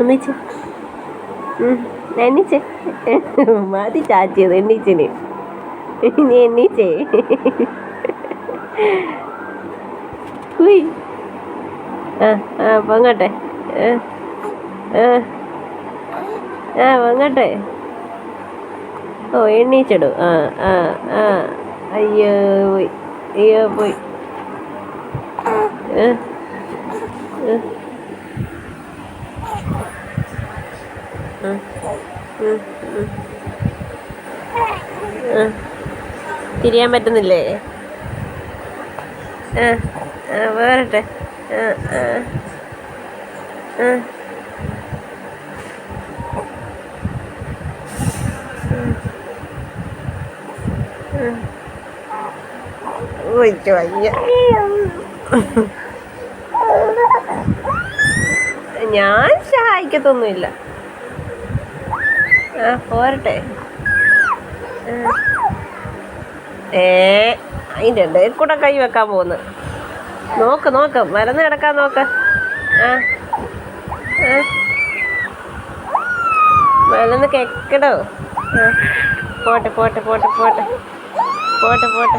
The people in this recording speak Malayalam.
ഒന്നിച്ച് എണ്ണിച്ച്. മതി ചാച്ചിയത് എണ്ണിച്ചിന്. ഇനി എണ്ണിച്ചേ. കുയ് ആ ആ പൊങ്ങട്ടെ. ആ ആ. ആ പൊങ്ങട്ടെ ഓ എണ്ണീച്ചിടും ആ ആ ആ. അയ്യോ പോയി. അയ്യോ പോയി. തിരിയാൻ പറ്റുന്നില്ലേ? ആ ആ വേറട്ടെ ആ ആ. ആ. ഒഴിച്ചു വയ്യ ഞാൻ സഹായിക്കത്തൊന്നുമില്ല. ആ പോരട്ടെ. ഏ അതിന്റെ ഇടയിൽ കൂടെ കൈ വെക്കാൻ പോകുന്നു നോക്ക് നോക്ക് മരന്ന് കിടക്കാൻ നോക്ക്. ആ ആ. ആ പോട്ടെ പോട്ടെ പോട്ടെ പോട്ടെ. പോട്ടെ പോട്ടെ